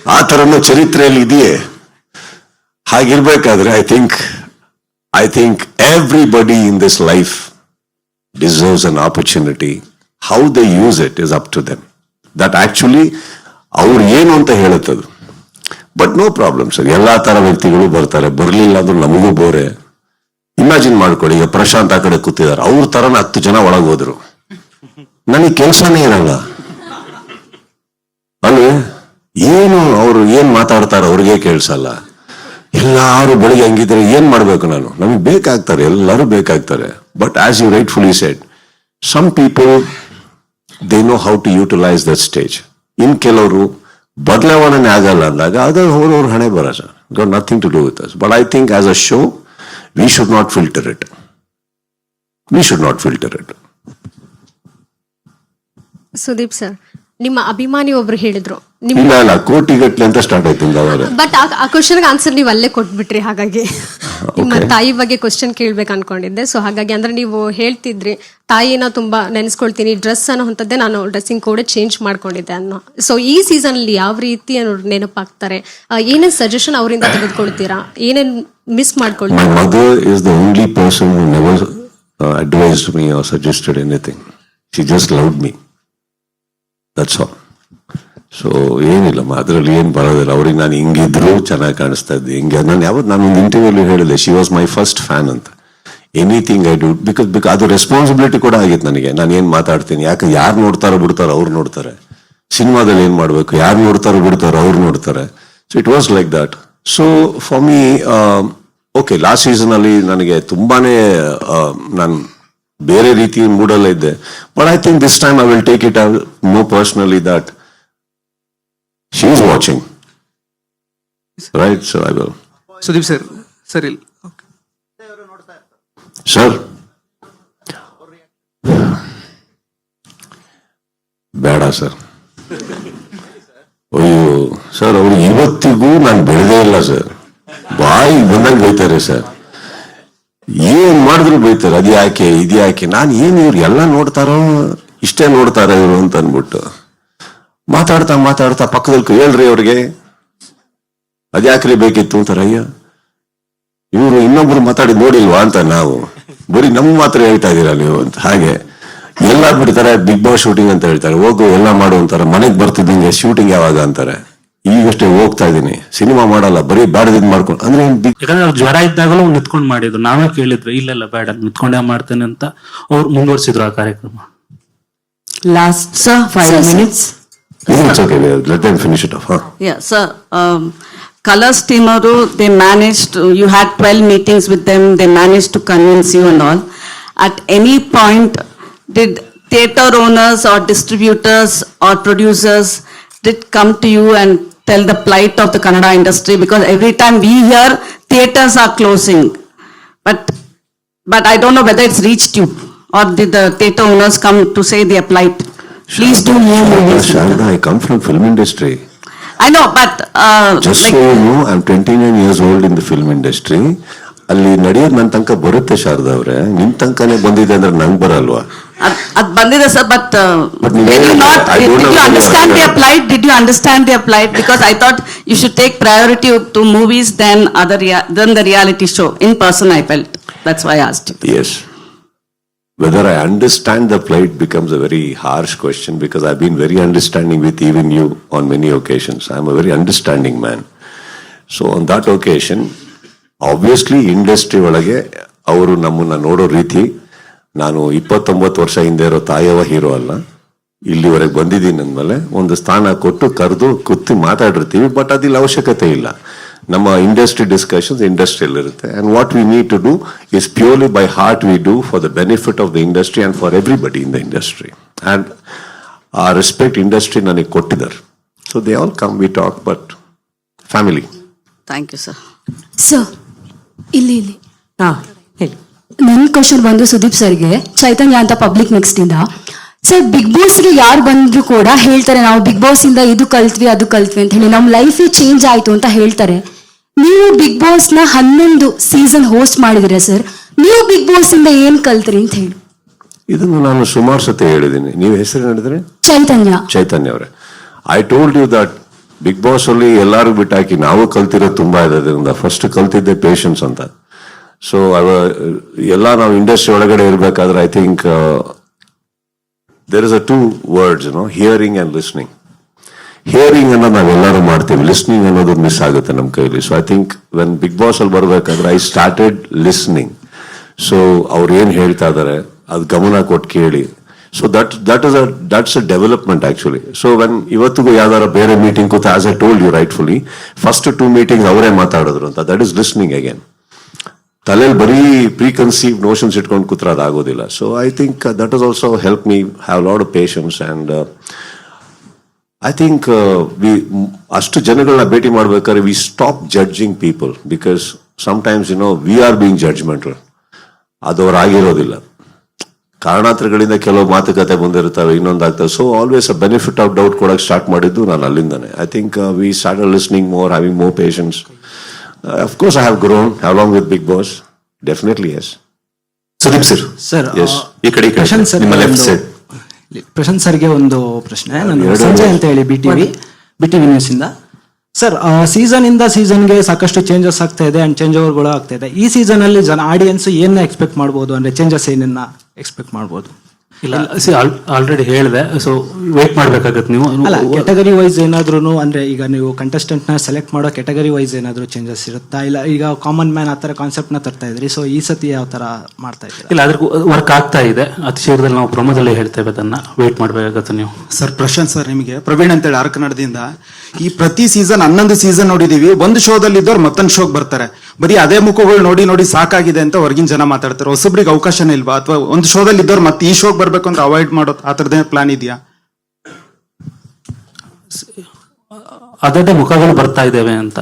ಆ ತರ ಚರಿತ್ರೆಯಲ್ಲಿ ಇದೆಯೇ? ಹಾಗಿರ್ಬೇಕಾದ್ರೆ I think I think everybody in this life deserves an opportunity how they use it is up to them that actually ಅವ್ರು ಏನು ಅಂತ ಹೇಳುತ್ತದು? ಬಟ್ ನೋ ಪ್ರಾಬ್ಲಮ್ ಸರ್ ಎಲ್ಲಾ ತರ ವ್ಯಕ್ತಿಗಳು ಬರ್ತಾರೆ. ಬರಲಿಲ್ಲ ಅಂದ್ರೆ ನಮಗೂ ಬೋರೆ. ಇಮ್ಯಾಜಿನ್ ಮಾಡ್ಕೊಳ್ಳಿ, ಈಗ ಪ್ರಶಾಂತ್ ಆ ಕಡೆ ಕೂತಿದ್ದಾರೆ. ಅವ್ರ ತರನ ಹತ್ತು ಜನ ಒಳಗೆ ಹೋದ್ರು. ನನಗೆ ಕೆಲಸನೇ ಇರಲ್ಲ. ಅಲ್ವೇ? ಏನು ಅವರು ಏನ್ ಮಾತಾಡ್ತಾರೆ ಅವ್ರಿಗೆ ಕೇಳಿಸಲ್ಲ. ಎಲ್ಲಾರು ಬೆಳಿಗ್ಗೆ ಹಂಗಿದ್ರೆ ಏನ್ ಮಾಡ್ಬೇಕು ನಾನು? ನಮಗೆ ಬೇಕಾಗ್ತಾರೆ, ಎಲ್ಲರೂ ಬೇಕಾಗ್ತಾರೆ. But as you right full set some people they know how to utilise that stage in ಕೆಲವರು ಬದಲಾವಣೆ ಆಗಲ್ಲ ಅಂದಾಗ ಅದು ಅವ್ರವ್ರ ಹಣೆ ಬರ got nothing to do with us but I think as a show we should not filter it we should not filter it Sudeep sir, ನಿಮ್ಮ ಅಭಿಮಾನಿ ಒಬ್ರು ಹೇಳಿದ್ರು ಇಲ್ಲ ಕೋಟಿಗಟ್ಲೆ ಅಂತ ಸ್ಟಾರ್ಟ್ ಆಯ್ತು ಅವಾಗ ಬಟ್ ಆ ಕ್ವಶನ್ಗೆ ಆನ್ಸರ್ ನೀವು ಅಲ್ಲೇ ಕೊಟ್ಬಿಟ್ರಿ ಹಾಗಾಗಿ. ನಿಮ್ಮ ತಾಯಿ ಬಗ್ಗೆ ಕ್ವಶನ್ ಕೇಳ್ಬೇಕು ಅನ್ಕೊಂಡಿದ್ದೆ. ಸೊ ಹಾಗಾಗಿ ಅಂದ್ರೆ ನೀವು ಹೇಳ್ತಿದ್ರಿ ತಾಯಿನ ತುಂಬಾ ನೆನೆಸ್ಕೊಳ್ತೀನಿ ಡ್ರೆಸ್ ಅನ್ನೋ ಅಂತದ್ದೇ ನಾನು ಡ್ರೆಸ್ಸಿಂಗ್ ಕೋಡ್ ಚೇಂಜ್ ಮಾಡ್ಕೊಂಡಿದ್ದೆ ಅನ್ನೋ. ಸೊ ಈ ಸೀಸನ್ ಅಲ್ಲಿ ಯಾವ ರೀತಿ ಅನ್ನೋ ನೆನಪಾಗ್ತಾರೆ? ಏನೇನ್ ಸಜೆಷನ್ ಅವರಿಂದ ತೆಗೆದುಕೊಳ್ತೀರಾ? ಏನೇನ್ ಮಿಸ್ ಮಾಡ್ಕೊಳ್ತೀರಾ? Only person just loved me. That's all. So ಏನಿಲ್ಲಮ್ಮ, ಅದರಲ್ಲಿ ಏನು ಬರೋದಿಲ್ಲ. ಅವ್ರಿಗೆ ನಾನು ಹಿಂಗಿದ್ರು ಚೆನ್ನಾಗಿ ಕಾಣಿಸ್ತಾ ಇದ್ದೆ. ಹಿಂಗೆ, ನಾನು ಯಾವತ್ತು ನಾನು ಒಂದು ಇಂಟರ್ವ್ಯೂಲಿ ಹೇಳಿದೆ she was my first fan ಅಂತ. Anything I do because because ಅದು ರೆಸ್ಪಾನ್ಸಿಬಿಲಿಟಿ ಕೂಡ ಆಗಿತ್ತು ನನಗೆ. ನಾನು ಏನು ಮಾತಾಡ್ತೀನಿ? ಯಾಕೆ, ಯಾರು ನೋಡ್ತಾರೋ ಬಿಡ್ತಾರೋ ಅವ್ರು ನೋಡ್ತಾರೆ. ಸಿನಿಮಾದಲ್ಲಿ ಏನು ಮಾಡಬೇಕು? ಯಾರು ನೋಡ್ತಾರೋ ಬಿಡ್ತಾರೋ ಅವ್ರು ನೋಡ್ತಾರೆ. So it was like that so for me okay last season ಅಲ್ಲಿ ನನಗೆ ತುಂಬಾನೇ ನಾನು ಬೇರೆ ರೀತಿ ಮೂಡಲ್ಲ ಇದ್ದೆ. But I think this time I will take it no personally that she is watching right sir I will Sudeep sir sir ಇಲ್ಲ. Sir ಬೇಡ ಸರ್ ಅಯ್ಯೋ ಸರ್ ಅವ್ರು ಇವತ್ತಿಗೂ ನಾನು ಬೆಳೆದೇ ಇಲ್ಲ ಸರ್ ಬಾಯಿ ಬಂದಾಗ ಬೈತಾರೆ ಸರ್ ಏನ್ ಮಾಡಿದ್ರು ಬೈತಾರೆ? ಅದು ಯಾಕೆ ಇದು ಯಾಕೆ ನಾನು ಏನು ಇವ್ರು ಎಲ್ಲ ನೋಡ್ತಾರೋ ಇಷ್ಟೇ ನೋಡ್ತಾರೆ ಇವರು ಅಂತ ಅನ್ಬಿಟ್ಟು ಮಾತಾಡ್ತಾ ಮಾತಾಡ್ತಾ ಪಕ್ಕದಲ್ಲಿ ಹೇಳ್ರಿ ಅವ್ರಿಗೆ. ಅದ್ಯಾಕ್ರಿ ಬೇಕಿತ್ತು ಅಂತಾರೆ ಅಯ್ಯ ಇವರು ಇನ್ನೊಬ್ರು ಮಾತಾಡಿ ನೋಡಿಲ್ವಾ ಅಂತ ನಾವು. ಬರೀ ನಮ್ಮ ಮಾತ್ರ ಹೇಳ್ತಾ ಇದೀರಾ ನೀವು ಅಂತ. ಹಾಗೆ. ಎಲ್ಲ ಬಿಡ್ತಾರೆ ಬಿಗ್ ಬಾಸ್ ಶೂಟಿಂಗ್ ಅಂತ ಹೇಳ್ತಾರೆ. ಹೋಗು ಎಲ್ಲ ಮಾಡು ಅಂತಾರೆ. ಮನೆಗ್ ಬರ್ತಿದ್ದಂಗೆ ಶೂಟಿಂಗ್ ಯಾವಾಗ ಅಂತಾರೆ. ಈಗಷ್ಟೇ ಹೋಗ್ತಾ ಇದೀನಿ. ಸಿನಿಮಾ ಮಾಡಲ್ಲ ಬರೀ ಬ್ಯಾಡದಿದ್ ಮಾಡ್ಕೊಂಡು ಅಂದ್ರೆ ಯಾಕಂದ್ರೆ ಅವ್ರು ಜ್ವರ ಇದ್ದಾಗಲೂ ನಿತ್ಕೊಂಡು ಮಾಡಿದ್ರು. ನಾವೇ ಕೇಳಿದ್ವಿ ಇಲ್ಲಲ್ಲ ಇಲ್ಲ ಬೇಡ ನಿಂತ್ಕೊಂಡೇ ಮಾಡ್ತೇನೆ ಅಂತ. ಅವ್ರು ಮುಂದುವರ್ಸಿದ್ರು ಆ ಕಾರ್ಯಕ್ರಮ. Last five minutes It's okay, let them finish it off, huh? Yeah, sir. Um, Colors Timaru, they managed, to- you had 12 meetings with them, they managed to convince you and all. At any point, did theater owners or distributors or producers did come to you and tell the plight of the Kannada industry? Because every time we hear, theaters are closing. But, but I don't know whether it's reached you or did the theater owners come to say their plight? Please do more movies. with them. Sharda, I come from film industry. I know, but uh, Just like, so you know, I'm 29 years old in the film industry. ಅಲ್ಲಿ ನಡೆಯೋದು ನನ್ನ ತನಕ ಬರುತ್ತೆ ಶಾರದಾ ಅವ್ರೆ ನಿಮ್ ತನಕನೇ ಬಂದಿದೆ ಅಂದ್ರೆ ನಂಗೆ ಬರಲ್ವಾ ಅದ್ ಅದ್ ಬಂದಿದೆ ಸರ್ ಬಟ್ But ನೀವು did you ಹೇಳಿದ್ರೆ not I did don't did know you whether understand I- their plight did you understand their plight because I thought you should take priority to movies than other rea- than the reality show in person I felt that's why I asked you Yes. Whether I understand the plight becomes a very harsh question because I've been very understanding with even you on many occasions. I'm a very understanding man. So on that occasion, obviously industry ಒಳಗೆ ಅವರು ನಮ್ಮನ್ನ ನೋಡೋ ರೀತಿ ನಾನು ಇಪ್ಪತ್ತೊಂಬತ್ತು ವರ್ಷ ಹಿಂದೆ ಇರೋ ತಾಯವ ಹೀರೋ ಅಲ್ಲ ಇಲ್ಲಿವರೆಗೆ ಬಂದಿದ್ದೀನಿ ಅಂದಮೇಲೆ ಒಂದು ಸ್ಥಾನ ಕೊಟ್ಟು ಕರೆದು ಕುತ್ತಿ ಮಾತಾಡಿರ್ತೀವಿ ಬಟ್ ಅದಿಲ್ಲ ಅವಶ್ಯಕತೆ ಇಲ್ಲ ನಮ್ಮ ಇಂಡಸ್ಟ್ರಿ ಡಿಸ್ಕಷನ್ಸ್ ಇಂಡಸ್ಟ್ರಿಯಲ್ ಇರುತ್ತೆ. And what we need to do is purely by heart we do for the benefit of the industry and for everybody in the industry and ಆ ರೆಸ್ಪೆಕ್ಟ್ ಇಂಡಸ್ಟ್ರಿ ನನಗೆ ಕೊಟ್ಟಿದ್ದಾರೆ. So they all come we talk but family thank you sir sir ಇಲ್ಲಿ ಇಲ್ಲಿ. ಹಾಂ ಹೇಳಿ. ನನ್ನ question ಬಂದು ಸುದೀಪ್ ಸರ್ಗೆ ಚೈತನ್ಯ ಅಂತ ಪಬ್ಲಿಕ್ ನೆಕ್ಸ್ಟ್ ಇಂದ. ಸರ್ ಬಿಗ್ ಬಾಸ್ಗೆ ಯಾರು ಬಂದರೂ ಕೂಡ ಹೇಳ್ತಾರೆ ನಾವು ಬಿಗ್ ಬಾಸ್ ಇಂದ ಇದು ಕಲ್ತ್ವಿ ಅದು ಕಲ್ತ್ವಿ ಅಂತ ಹೇಳಿ. ನಮ್ಮ ಲೈಫೇ ಚೇಂಜ್ ಆಯಿತು ಅಂತ ಹೇಳ್ತಾರೆ. ನೀವು ಬಿಗ್ ಬಾಸ್ನ ಹನ್ನೊಂದು ಸೀಸನ್ ಹೋಸ್ಟ್ ಮಾಡಿದಿರ ಸರ್ ನೀವು ಬಿಗ್ ಬಾಸ್ ಇಂದ ಏನ್ ಕಲ್ತ್ರಿ ಅಂತ ಹೇಳಿ. ಇದನ್ನು ನಾನು ಸುಮಾರು ಸತಿ ಹೇಳಿದ್ದೀನಿ. ನೀವು ಹೆಸರು ಹೇಳಿದ್ರೆ? ಚೈತನ್ಯ. ಚೈತನ್ಯ ಅವರೇ. I told you that Bigg Boss ಅಲ್ಲಿ ಎಲ್ಲಾರು ಬಿಟ್ಟಾಕಿ ನಾವು ಕಲ್ತಿರೋದು ತುಂಬಾ ಇದೆ ಅದರಿಂದ ಫಸ್ಟ್ ಕಲ್ತಿದ್ದೆ ಪೇಷನ್ಸ್ ಅಂತ. ಸೊ ಎಲ್ಲ ನಾವು ಇಂಡಸ್ಟ್ರಿ ಒಳಗಡೆ ಇರಬೇಕಾದ್ರೆ I think there is a two words no hearing and listening hearing ಅನ್ನೋದು ನಾವೆಲ್ಲರೂ ಮಾಡ್ತೀವಿ. ಲಿಸ್ನಿಂಗ್ ಅನ್ನೋದು ಮಿಸ್ ಆಗುತ್ತೆ ನಮ್ಮ ಕೈಲಿ. So I think when Bigg Boss ಅಲ್ಲಿ ಬರ್ಬೇಕಾದ್ರೆ ಐ ಸ್ಟಾರ್ಟೆಡ್ ಲಿಸ್ನಿಂಗ್ ಸೊ ಅವ್ರು ಏನು ಹೇಳ್ತಾ ಇದಾರೆ, ಅದು ಗಮನ ಕೊಟ್ಟು ಕೇಳಿ. So that that is a that's a development actually so when ಇವತ್ತಿಗೂ ಯಾವ್ದಾರ ಬೇರೆ ಮೀಟಿಂಗ್ ಕೂತ as a told you rightfully first two meeting ಅವರೇ ಮಾತಾಡಿದ್ರು ಅಂತ. ದಟ್ ಇಸ್ ಲಿಸ್ನಿಂಗ್ ಅಗೇನ್ ತಲೆಯಲ್ಲಿ ಬರೀ ಪ್ರೀ ಕನ್ಸೀವ್ ನೋಷನ್ಸ್ ಇಟ್ಕೊಂಡು ಕೂತ್ರ ಅದಾಗೋದಿಲ್ಲ so I think that is also help me have lot patience and I think we ಅಷ್ಟು ಜನಗಳನ್ನ ಭೇಟಿ ಮಾಡ್ಬೇಕಾದ್ರೆ we stop judging people because sometimes you know we are being judgmental ಅದು ಅವ್ರು ಆಗಿರೋದಿಲ್ಲ ಕಾರಣಾಂತರಗಳಿಂದ ಕೆಲವು ಮಾತುಕತೆ ಬಂದಿರ್ತವೆ ಇನ್ನೊಂದಾಗ್ತವೆ so always a benefit of doubt ಕೊಡಕ್ಕೆ ಸ್ಟಾರ್ಟ್ ಮಾಡಿದ್ದು ನಾನು ಅಲ್ಲಿಂದಾನೆ. I think we start listening more having more patience of course I have grown have with Bigg Boss definitely yes Sudeep sir sir Yes. ಈ ಕಡೆ sir ನಿಮ್ಮ left side Prashant ಸರ್ಗೆ ಒಂದು ಪ್ರಶ್ನೆ. ನಾನು ಸಂಜೆ ಸಂಜಯ್ ಅಂತ ಹೇಳಿ B TV B TV news ಇಂದ. ಸರ್ ಸೀಸನ್ ಇಂದ ಸೀಸನ್ಗೆ ಸಾಕಷ್ಟು ಚೇಂಜಸ್ ಆಗ್ತಾ ಇದೆ ಅಂಡ್ ಚೇಂಜ್ ಓವರ್ಗಳು ಆಗ್ತಾ ಇದೆ. ಈ ಸೀಸನ್ ಅಲ್ಲಿ ಜನ ಆಡಿಯನ್ಸ್ ಏನ್ ಎಕ್ಸ್ಪೆಕ್ಟ್ ಮಾಡ್ಬೋದು ಅಂದ್ರೆ ಚೇಂಜಸ್ ಏನನ್ನ ಎಕ್ಸ್ಪೆಕ್ಟ್ ಮಾಡ್ಬೋದು? ಇಲ್ಲ. ಸಿ ಆಲ್ರೆಡಿ ಹೇಳಿದೆ ಸೊ ವೇಟ್ ಮಾಡ್ಬೇಕಾಗತ್ತೆ ನೀವು. ಅಲ್ಲ ಕೆಟಗರಿ ವೈಸ್ ಏನಾದ್ರೂ ಅಂದ್ರೆ ಈಗ ನೀವು ಕಂಟೆಸ್ಟೆಂಟ್ನ ನ ಸೆಲೆಕ್ಟ್ ಮಾಡೋ ಕೆಟಗರಿ ವೈಸ್ ಏನಾದ್ರೂ ಚೇಂಜಸ್ ಇರುತ್ತಾ? ಇಲ್ಲ ಈಗ ಕಾಮನ್ ಮ್ಯಾನ್ ಆ ಥರ ಕಾನ್ಸೆಪ್ಟ್ನ ತರ್ತಾ ಇದ್ರಿ ಸೊ ಈ ಸತಿ ಯಾವ ತರ ಮಾಡ್ತಾ ಇದ್ದೀರಾ? ಇಲ್ಲ ಅದ್ರ ವರ್ಕ್ ಆಗ್ತಾ ಇದೆ. ಅತಿ ಶೀಘ್ರದಲ್ಲಿ ನಾವು ಪ್ರೊಮೋದಲ್ಲಿ ಹೇಳ್ತೇವೆ ಅದನ್ನ. ವೇಟ್ ಮಾಡ್ಬೇಕಾಗತ್ತೆ ನೀವು. ಸರ್ ಪ್ರಶಾಂತ್ ಸರ್ ನಿಮಗೆ ಪ್ರವೀಣ್ ಅಂತೇಳಿ ಆರ್ ಕನ್ನಡದಿಂದ ಈ ಪ್ರತಿ ಸೀಸನ್ ಹನ್ನೊಂದು ಸೀಸನ್ ನೋಡಿದೀವಿ. ಒಂದು ಶೋದಲ್ಲಿ ಇದ್ದವ್ರು ಮತ್ತೊಂದು ಶೋಗೆ ಬರ್ತಾರೆ. ಬರೀ ಅದೇ ಮುಖಗಳು ನೋಡಿ ನೋಡಿ ಸಾಕಾಗಿದೆ ಅಂತ ಹೊರಗಿನ ಜನ ಮಾತಾಡ್ತಾರೆ. ಹೊಸಬ್ರಿಗೆ ಅವಕಾಶನೇ ಇಲ್ವಾ? ಅಥವಾ ಒಂದು ಶೋದಲ್ಲಿ ಇದ್ದವ್ರು ಮತ್ತೆ ಈ ಶೋಗೆ ಬರ್ಬೇಕು ಅಂತ ಅವಾಯ್ಡ್ ಮಾಡೋದು ಆ ಥರದೇ ಪ್ಲಾನ್ ಇದೆಯಾ? ಅದದೇ ಮುಖಗಳು ಬರ್ತಾ ಇದ್ದೇವೆ ಅಂತ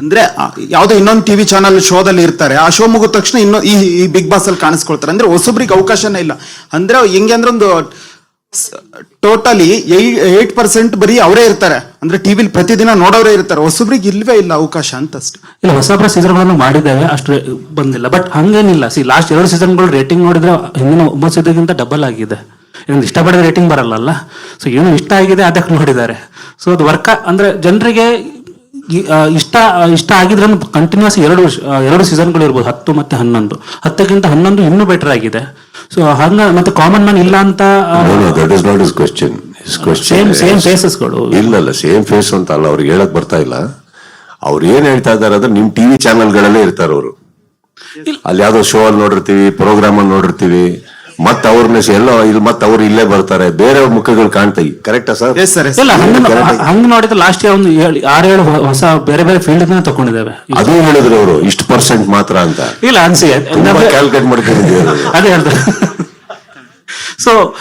ಅಂದ್ರೆ ಯಾವುದೋ ಇನ್ನೊಂದು ಟಿವಿ ಚಾನಲ್ ಶೋದಲ್ಲಿ ಇರ್ತಾರೆ. ಆ ಶೋ ಮುಗಿದ ತಕ್ಷಣ ಇನ್ನೊಂದು ಈ ಈ ಬಿಗ್ ಬಾಸ್ ಅಲ್ಲಿ ಕಾಣಿಸ್ಕೊಳ್ತಾರೆ. ಅಂದ್ರೆ ಹೊಸಬ್ರಿಗೆ ಅವಕಾಶನೇ ಇಲ್ಲ. ಅಂದ್ರೆ ಹೆಂಗೆ ಅಂದ್ರೆ ಒಂದು ಟೋಟಲಿ ಏಟ್ ಪರ್ಸೆಂಟ್ ಬರೀ ಅವರೇ ಇರ್ತಾರೆ. ಅಂದ್ರೆ ಟಿವಿಲಿ ಪ್ರತಿದಿನ ನೋಡೋರೇ ಇರ್ತಾರೆ. ಹೊಸಬ್ರಿಗೆ ಇಲ್ವೇ ಇಲ್ಲ ಅವಕಾಶ ಅಂತ ಅಷ್ಟೇ ಇಲ್ಲ, ಹೊಸ ಸೀಸನ್ಗಳನ್ನು ಮಾಡಿದ್ದೇವೆ, ಅಷ್ಟು ಬಂದಿಲ್ಲ. ಬಟ್ ಹಂಗೇನಿಲ್ಲ. ಸಿ ಲಾಸ್ಟ್ ಎರಡು ಸೀಸನ್ಗಳು ರೇಟಿಂಗ್ ನೋಡಿದ್ರೆ ಹಿಂದಿನ ಒಂಬತ್ತು ಸೀಸನ್ಗಿಂತ ಡಬಲ್ ಆಗಿದೆ. ಇನ್ನೊಂದು ಇಷ್ಟಪಡದ ರೇಟಿಂಗ್ ಬರಲ್ಲ ಸೊ ಏನು ಇಷ್ಟ ಆಗಿದೆ, ಅದಕ್ಕೆ ನೋಡಿದ್ದಾರೆ. ಸೊ ಅದು ವರ್ಕ ಅಂದ್ರೆ ಜನರಿಗೆ ಇಷ್ಟ ಇಷ್ಟ ಆಗಿದ್ರೆ ಕಂಟಿನ್ಯೂಸ್ ಎರಡು ಎರಡು ಸೀಸನ್ಗಳು ಇರ್ಬೋದು, ಹತ್ತು ಮತ್ತೆ ಹನ್ನೊಂದು. ಹತ್ತಕ್ಕಿಂತ ಹನ್ನೊಂದು ಇನ್ನೂ ಬೆಟರ್ ಆಗಿದೆ. ಸೊ ಹಂಗ ಮತ್ತೆ ಕಾಮನ್ ಮ್ಯಾನ್ ಇಲ್ಲ ಅಂತ that is not is is same is- facesಗಳು. ಇಲ್ಲ ಇಲ್ಲ ಸೇಮ್ ಫೇಸ್ ಅಂತ ಅಲ್ಲ ಅವ್ರಿಗೆ ಹೇಳಕ್ ಬರ್ತಾ ಇಲ್ಲ. ಅವ್ರು ಏನ್ ಹೇಳ್ತಾ ಇದಾರೆ ಅಂದ್ರೆ ನಿಮ್ ಟಿವಿ ಚಾನೆಲ್ಗಳಲ್ಲೇ ಇರ್ತಾರೆ ಅವರು. ಅಲ್ಲಿ ಯಾವ್ದೋ ಶೋ ಅಲ್ಲಿ ನೋಡಿರ್ತೀವಿ ಪ್ರೋಗ್ರಾಮ್ ಅಲ್ಲಿ ನೋಡಿರ್ತೀವಿ. ಮತ್ತ ಅವ್ರನ್ನ ಎಲ್ಲ ಇಲ್ಲಿ ಮತ್ತೆ ಅವ್ರು ಇಲ್ಲೇ ಬರ್ತಾರೆ. ಬೇರೆ ಮುಖಗಳು ಕಾಣ್ತಾ. ಕರೆಕ್ಟಾ ಸರ್? ಎಸ್ ಸರ್ ಇಲ್ಲ ಹಂಗ ಹಂಗ ನೋಡಿದ್ರೆ ಲಾಸ್ಟ್ ಇಯರ್ ಒಂದು ಏಳು ಆರು ಏಳು ಹೊಸ ಬೇರೆ ಬೇರೆ ಫೀಲ್ಡ್ ತಗೊಂಡಿದ್ದೇವೆ ಅದು ಹೇಳಿದ್ರು ಅವರು ಇಷ್ಟು ಪರ್ಸೆಂಟ್ ಮಾತ್ರ ಅಂತ. ಇಲ್ಲ ಅನ್ಸಿ. ತುಂಬಾ ಕ್ಯಾಲ್ಕುಲೇಟ್ ಮಾಡ್ಕೊಂಡಿದ್ದೀವಿ ಅದೇ ಹೇಳ್ದೆ. ಸೊ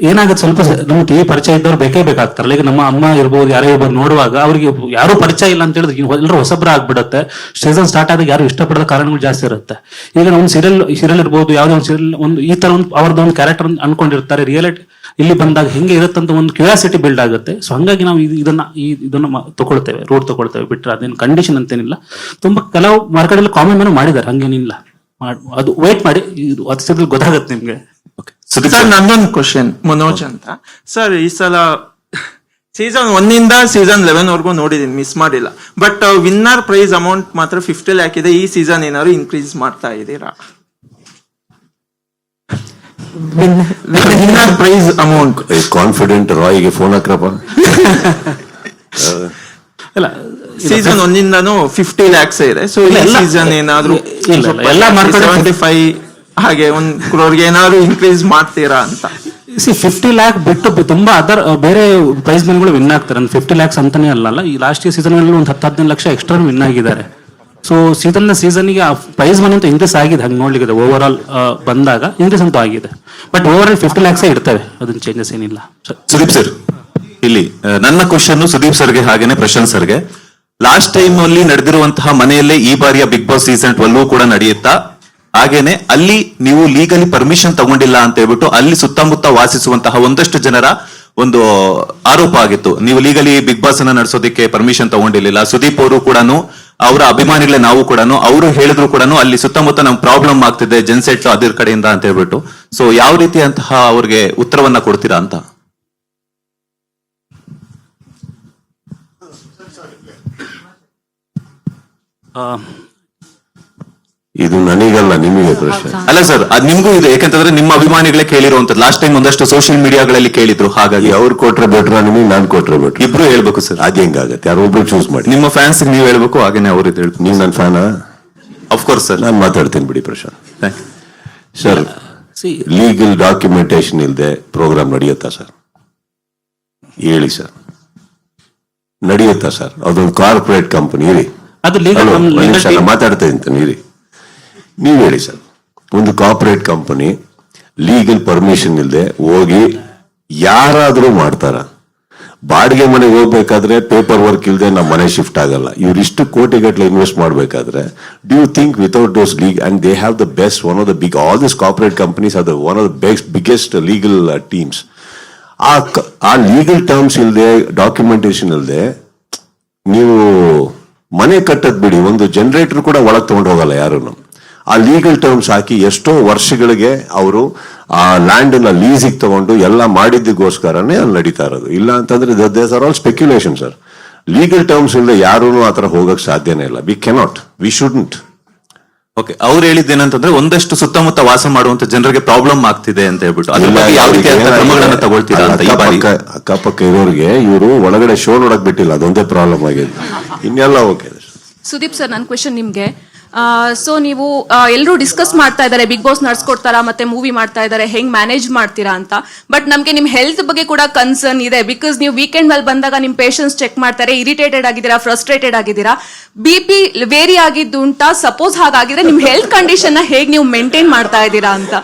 ಏನಾಗುತ್ತೆ ಸ್ವಲ್ಪ ನಮ್ಗೆ ಟಿವಿ ಪರಿಚಯ ಇದ್ದವ್ರು ಬೇಕೇ ಬೇಕಾಗ್ತಾರಲ್ಲ. ಈಗ ನಮ್ಮ ಅಮ್ಮ ಇರ್ಬೋದು, ಯಾರೇ ಇರ್ಬೋದು ನೋಡುವಾಗ ಅವ್ರಿಗೆ ಯಾರು ಪರಿಚಯ ಇಲ್ಲ ಅಂತ ಹೇಳಿದ್ರೆ ಎಲ್ಲರೂ ಹೊಸಬ್ರ ಆಗ್ಬಿಡುತ್ತೆ ಸೀಸನ್ ಸ್ಟಾರ್ಟ್ ಆದಾಗ ಯಾರು ಇಷ್ಟಪಡದ ಕಾರಣಗಳು ಜಾಸ್ತಿ ಇರುತ್ತೆ. ಈಗ ಒಂದು ಸೀರಿಯಲ್ ಸೀರಿಯಲ್ ಇರ್ಬೋದು, ಯಾವುದೇ ಒಂದು ಸೀರಿಯಲ್ ಒಂದು, ಈ ತರ ಒಂದು ಅವ್ರದ್ದು ಒಂದು ಕ್ಯಾರೆಕ್ಟರ್ ಅನ್ಕೊಂಡಿರ್ತಾರೆ. ರಿಯಾಲಿಟಿ ಇಲ್ಲಿ ಬಂದಾಗ ಹೆಂಗೆ ಇರುತ್ತಂತ ಒಂದು ಕ್ಯೂರಿಯಾಸಿಟಿ ಬಿಲ್ಡ್ ಆಗುತ್ತೆ. ಸೊ ಹಂಗಾಗಿ ನಾವು ಇದು- ಇದನ್ನ, ಈ, ಇದನ್ನ ತಗೊಳ್ತೇವೆ ರೂಟ್ ತಗೊಳ್ತೇವೆ. ಬಿಟ್ರೆ ಅದೇನು ಕಂಡೀಷನ್ ಅಂತೇನಿಲ್ಲ. ತುಂಬಾ ಕೆಲವು ಮಾರ್ಕೆಟಲ್ಲಿ ಕಾಮನ್ ಮ್ಯಾನು ಮಾಡಿದ್ದಾರೆ. ಹಂಗೇನಿಲ್ಲ. ಅದು ವೇಟ್ ಮಾಡಿ, ಇದು ಅತಿ ಗೊತ್ತಾಗುತ್ತೆ ನಿಮ್ಗೆ. ಸರ್ ನಂದೊಂದು ಕ್ವಶನ್ ಮನೋಜ್ ಅಂತ. ಸರ್ ಈ ಸಲ ಸೀಸನ್ ಒನ್ನಿಂದ ಸೀಸನ್ ಲೆವೆನ್ ವರ್ಗೂ ನೋಡಿದೀನಿ ಮಿಸ್ ಮಾಡಿಲ್ಲ. ಬಟ್ ವಿನ್ನರ್ ಪ್ರೈಸ್ ಅಮೌಂಟ್ ಮಾತ್ರ ಫಿಫ್ಟಿ ಲ್ಯಾಕ್ ಇದೆ. ಈ ಸೀಸನ್ ಏನಾದ್ರು ಇನ್ಕ್ರೀಸ್ ಮಾಡ್ತಾ ಇದ್ದೀರಾ? ವಿನ್ನರ್ ಪ್ರೈಸ್ ಅಮೌಂಟ್ ಕಾನ್ಫಿಡೆಂಟ್ ರಾಯ್ಗೆ ಫೋನ್ ಹಾಕ್ರಪ್ಪ. ಇಲ್ಲ ಸೀಸನ್ ಒಂದಿಂದನೂ ಫಿಫ್ಟಿ ಲ್ಯಾಕ್ಸ್ ಇದೆ. ಸೊ ಈ ಸೀಸನ್ ಏನಾದ್ರು ಎಲ್ಲ ಮಾರ್ಕೆಟ್ ಸೆವೆಂಟಿ ಫೈವ್ ಹಾಗೆ ಒಂದ್ ಕ್ರೋರ್ಗೆ ಏನಾದ್ರು ಇನ್ಕ್ರೀಸ್ ಮಾಡ್ತೀರಾ ಅಂತ. ಸಿ ಫಿಫ್ಟಿ ಲ್ಯಾಕ್ ಬಿಟ್ಟು ತುಂಬಾ ಅದರ್ ಬೇರೆ ಪ್ರೈಸ್ ಮನಿಗಳು ವಿನ್ ಆಗ್ತಾರೆ. ಫಿಫ್ಟಿ ಲ್ಯಾಕ್ಸ್ ಅಂತಾನೆ ಅಲ್ಲಲ್ಲ ಈ ಲಾಸ್ಟ್ ಇಯರ್ ಸೀಸನ್ ಒಂದು ಹತ್ತು ಹದಿನೈದು ಲಕ್ಷ ಎಕ್ಸ್ಟ್ರಾ ವಿನ್ ಆಗಿದ್ದಾರೆ. ಸೊ ಸೀಸನ್ನ ಸೀಸನ್ಗೆ ಪ್ರೈಸ್ ಮನಿ ಅಂತ ಇನ್ಕ್ರೀಸ್ ಆಗಿದೆ. ಹಂಗೆ ನೋಡ್ಲಿಕ್ಕೆ ಓವರ್ ಆಲ್ ಬಂದಾಗ ಇನ್ಕ್ರೀಸ್ ಅಂತೂ ಆಗಿದೆ. But over all fifty lakhs ಇರ್ತವೆ ಅದನ್ನ ಚೇಂಜಸ್ ಏನಿಲ್ಲ. ಸುದೀಪ್ ಸರ್ ಇಲ್ಲಿ ನನ್ನ ಕ್ವಶನ್ ಸುದೀಪ್ ಸರ್ಗೆ ಹಾಗೇನೆ ಪ್ರಶಾಂತ್ ಸರ್ಗೆ ಲಾಸ್ಟ್ ಟೈಮ್ ಅಲ್ಲಿ ನಡೆದಿರುವಂತಹ ಮನೆಯಲ್ಲೇ ಈ ಬಾರಿಯ ಬಿಗ್ ಬಾಸ್ ಸೀಸನ್ ಟ್ವೆಲ್ವ್ ಕೂಡ ನಡೆಯುತ್ತಾ? ಹಾಗೇನೆ ಅಲ್ಲಿ ನೀವು ಲೀಗಲಿ ಪರ್ಮಿಷನ್ ತಗೊಂಡಿಲ್ಲ ಅಂತ ಹೇಳ್ಬಿಟ್ಟು ಅಲ್ಲಿ ಸುತ್ತಮುತ್ತ ವಾಸಿಸುವಂತಹ ಒಂದಷ್ಟು ಜನರ ಒಂದು ಆರೋಪ ಆಗಿತ್ತು. ನೀವು ಲೀಗಲಿ ಬಿಗ್ ಬಾಸ್ ಅನ್ನ ನಡೆಸೋದಕ್ಕೆ ಪರ್ಮಿಷನ್ ತಗೊಂಡಿರ್ಲಿಲ್ಲ. ಸುದೀಪ್ ಅವರು ಕೂಡ ಅವರ ಅಭಿಮಾನಿಗಳೇ ನಾವು ಕೂಡ ಅವರು ಹೇಳಿದ್ರು ಕೂಡ ಅಲ್ಲಿ ಸುತ್ತಮುತ್ತ ನಮ್ಗೆ ಪ್ರಾಬ್ಲಮ್ ಆಗ್ತಿದೆ ಜನ್ಸೆಟ್ ಅದ್ರ ಕಡೆಯಿಂದ ಅಂತ ಹೇಳ್ಬಿಟ್ಟು. ಸೊ ಯಾವ ರೀತಿ ಅಂತಹ ಅವ್ರಿಗೆ ಉತ್ತರವನ್ನ ಕೊಡ್ತೀರಾ ಅಂತ? ಇದು ನನಗಲ್ಲ ನಿಮಗೆ ಪ್ರಶ್ನೆ. ಅಲ್ಲ ಸರ್ ಅದ್ ನಿಮ್ಗೂ ಇದೆ ಯಾಕಂತಂದ್ರೆ ನಿಮ್ಮ ಅಭಿಮಾನಿಗಳೇ ಕೇಳಿರುವಂತದ್ದು ಲಾಸ್ಟ್ ಟೈಮ್ ಒಂದಷ್ಟು ಸೋಷಿಯಲ್ ಮೀಡಿಯಾಗಳಲ್ಲಿ ಕೇಳಿದ್ರು ಹಾಗಾಗಿ. ಅವ್ರು ಕೊಟ್ರೆ ಬೆಟ್ರ ನಿಮಗೆ ನಾನು ಕೊಟ್ರೆ ಬೆಟ್ರ ಇಬ್ರು ಹೇಳ್ಬೇಕು ಸರ್. ಅದ್ ಹೆಂಗಾಗತ್ತೆ? ಯಾರೊಬ್ರು ಒಬ್ರು ಚೂಸ್ ಮಾಡಿ. ನಿಮ್ಮ ಫ್ಯಾನ್ಸ್ ನೀವು ಹೇಳ್ಬೇಕು ಹಾಗೇನೆ ಅವ್ರು ಇದು ಹೇಳ್ಬೇಕು. ನೀವು ನನ್ನ ಫ್ಯಾನ ಅಫ್ಕೋರ್ಸ್ ಸರ್ ನಾನು ಮಾತಾಡ್ತೀನಿ ಬಿಡಿ Prashant. Thank sir legal documentation ಇಲ್ಲದೆ ಪ್ರೋಗ್ರಾಮ್ ನಡೆಯುತ್ತಾ ಸರ್ ಹೇಳಿ ಸರ್ ನಡೆಯುತ್ತಾ ಸರ್ ಅದೊಂದು ಕಾರ್ಪೊರೇಟ್ ಕಂಪನಿ ಇರಿ. ಅದು legal- ನಮ್ legal ಮಾತಾಡ್ತಾ ಇದ್ದೀನಿ ಇರಿ. ನೀವು ಹೇಳಿ ಸರ್. ಒಂದು ಕಾರ್ಪೊರೇಟ್ ಕಂಪನಿ ಲೀಗಲ್ ಪರ್ಮಿಷನ್ ಇಲ್ಲದೆ ಹೋಗಿ ಯಾರಾದರೂ ಮಾಡ್ತಾರ. ಬಾಡಿಗೆ ಮನೆಗೆ ಹೋಗ್ಬೇಕಾದ್ರೆ ಪೇಪರ್ ವರ್ಕ್ ಇಲ್ಲದೆ ನಮ್ಮ ಮನೆ ಶಿಫ್ಟ್ ಆಗಲ್ಲ. ಇವ್ರಿಷ್ಟು ಕೋಟಿಗಟ್ಟಲೆ ಇನ್ವೆಸ್ಟ್ ಮಾಡಬೇಕಾದ್ರೆ do you think without those league and they have the best one of the big all this corporate companies are the one of the best biggest legal teams ಆ ಆ legal terms ಇಲ್ಲದೆ documentation ಇಲ್ಲದೆ ನೀವು ಮನೆ ಕಟ್ಟದ್ ಬಿಡಿ. ಒಂದು generator ಕೂಡ ಒಳಗೆ ತಗೊಂಡು ಹೋಗಲ್ಲ ಯಾರು ಆ ಲೀಗಲ್ ಟರ್ಮ್ಸ್ ಹಾಕಿ ಎಷ್ಟೋ ವರ್ಷಗಳಿಗೆ ಅವರು ಆ ಲ್ಯಾಂಡ್ನ ಲೀಸಿಗೆ ತಗೊಂಡು ಎಲ್ಲ ಮಾಡಿದ್ದಕ್ಕೋಸ್ಕರನೇ ಅಲ್ಲಿ ನಡೀತಾ ಇರೋದು. ಇಲ್ಲ ಅಂತಂದ್ರೆ these are all speculation sir legal terms ಇಂದ ಯಾರೂ ಆ ತರ ಹೋಗಕ್ ಸಾಧ್ಯನೇ ಇಲ್ಲ. We cannot we shouldn't okay ಅವ್ರು ಹೇಳಿದ್ದೇನಂತಂದ್ರೆ ಒಂದಷ್ಟು ಸುತ್ತಮುತ್ತ ವಾಸ ಮಾಡುವಂತ ಜನರಿಗೆ ಪ್ರಾಬ್ಲಮ್ ಆಗ್ತಿದೆ ಅಂತ ಹೇಳ್ಬಿಟ್ಟು. ಅದ್ರ ಬಗ್ಗೆ ಯಾವ ರೀತಿಯಾದ ಕ್ರಮಗಳನ್ನ ತಗೊಳ್ತೀರಾ ಅಂತ ಈ ಬಾರಿ? ಅಕ್ಕಪಕ್ಕ ಅಕ್ಕಪಕ್ಕ ಇರೋರಿಗೆ ಇವರು ಒಳಗಡೆ ಶೋ ನೋಡಕ್ ಬಿಟ್ಟಿಲ್ಲ ಅದೊಂದೇ ಪ್ರಾಬ್ಲಮ್ ಆಗಿದೆ. ಇನ್ನೆಲ್ಲ ಓಕೆ ಸುದೀಪ್ ಸರ್ ನನ್ನ ಕ್ವೆಶನ್ ನಿಮ್ಗೆ. ಸೊ ನೀವು ಎಲ್ಲರೂ ಡಿಸ್ಕಸ್ ಮಾಡ್ತಾ ಇದ್ದಾರೆ ಬಿಗ್ ಬಾಸ್ ನಡ್ಸ್ಕೊಡ್ತಾರಾ ಮತ್ತೆ ಮೂವಿ ಮಾಡ್ತಾ ಇದ್ದಾರೆ ಹೆಂಗ್ ಮ್ಯಾನೇಜ್ ಮಾಡ್ತೀರಾ ಅಂತ. ಬಟ್ ನಮಗೆ ನಿಮ್ ಹೆಲ್ತ್ ಬಗ್ಗೆ ಕೂಡ ಕನ್ಸರ್ನ್ ಇದೆ ಬಿಕಾಸ್ ನೀವು ವೀಕೆಂಡ್ ಅಲ್ಲಿ ಬಂದಾಗ ನಿಮ್ ಪೇಷನ್ಸ್ ಚೆಕ್ ಮಾಡ್ತಾರೆ ಇರಿಟೇಟೆಡ್ ಆಗಿದ್ದೀರಾ ಫ್ರಸ್ಟ್ರೇಟೆಡ್ ಆಗಿದ್ದೀರಾ. ಬಿ ಪಿ ವೇರಿ ಆಗಿದ್ದು ಉಂಟಾ ಸಪೋಸ್ ಹಾಗಾಗಿದ್ರೆ ನಿಮ್ ಹೆಲ್ತ್ ಕಂಡೀಷನ್ನ ಹೇಗೆ ನೀವು ಮೇಂಟೈನ್ ಮಾಡ್ತಾ ಇದ್ದೀರಾ ಅಂತ.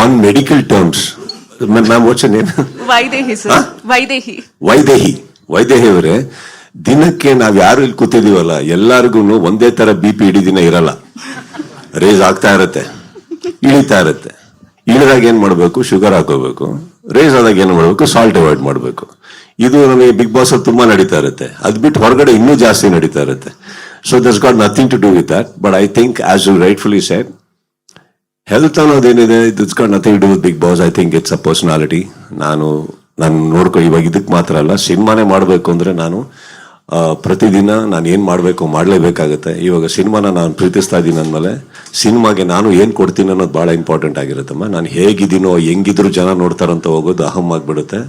On medical terms ma'am what's name Vaidehi sir Vaidehi. Vaidehi. Vaidehi ಅವರೇ ದಿನಕ್ಕೆ ನಾವ್ ಯಾರು ಇಲ್ಲಿ ಕೂತಿದೀವಲ್ಲ ಎಲ್ಲಾರ್ಗು ಒಂದೇ ತರ ಬಿ ಪಿ ಇಡೀ ದಿನ ಇರಲ್ಲ. ರೇಸ್ ಆಗ್ತಾ ಇರತ್ತೆ. ಇಳಿತಾ ಇರತ್ತೆ. ಇಳಿದಾಗ ಏನ್ ಮಾಡ್ಬೇಕು? ಶುಗರ್ ಹಾಕೋಬೇಕು. ರೇಸ್ ಆದಾಗ ಏನ್ ಮಾಡ್ಬೇಕು? ಸಾಲ್ಟ್ ಅವಾಯ್ಡ್ ಮಾಡ್ಬೇಕು. ಇದು ನಮಗೆ ಬಿಗ್ ಬಾಸ್ ತುಂಬಾ ನಡೀತಾ ಇರುತ್ತೆ. ಅದ್ ಬಿಟ್ಟು ಹೊರಗಡೆ ಇನ್ನೂ ಜಾಸ್ತಿ ನಡೀತಾ ಇರುತ್ತೆ. So thus got nothing to do with that but I think as you rightfully set health ಅನ್ನೋದೇನಿದೆ it's got nothing with Bigg Boss I think it's a personality ನಾನು ನಾನು ನೋಡ್ಕೊ ಇವಾಗ ಇದಕ್ಕೆ ಮಾತ್ರ ಅಲ್ಲ, ಸಿನಿಮಾನೇ ಮಾಡಬೇಕು ಅಂದರೆ ನಾನು ಪ್ರತಿದಿನ ನಾನು ಏನು ಮಾಡಬೇಕು ಮಾಡಲೇಬೇಕಾಗತ್ತೆ. ಇವಾಗ ಸಿನಿಮಾನ ನಾನು ಪ್ರೀತಿಸ್ತಾ ಇದ್ದೀನಿ ಅಂದಮೇಲೆ, ಸಿನಿಮಾಗೆ ನಾನು ಏನು ಕೊಡ್ತೀನಿ ಅನ್ನೋದು ಭಾಳ ಇಂಪಾರ್ಟೆಂಟ್ ಆಗಿರುತ್ತಮ್ಮ. ನಾನು ಹೇಗಿದ್ದೀನೋ, ಹೆಂಗಿದ್ರು ಜನ ನೋಡ್ತಾರಂತ ಹೋಗೋದು ಅಹಂ ಆಗ್ಬಿಡುತ್ತೆ.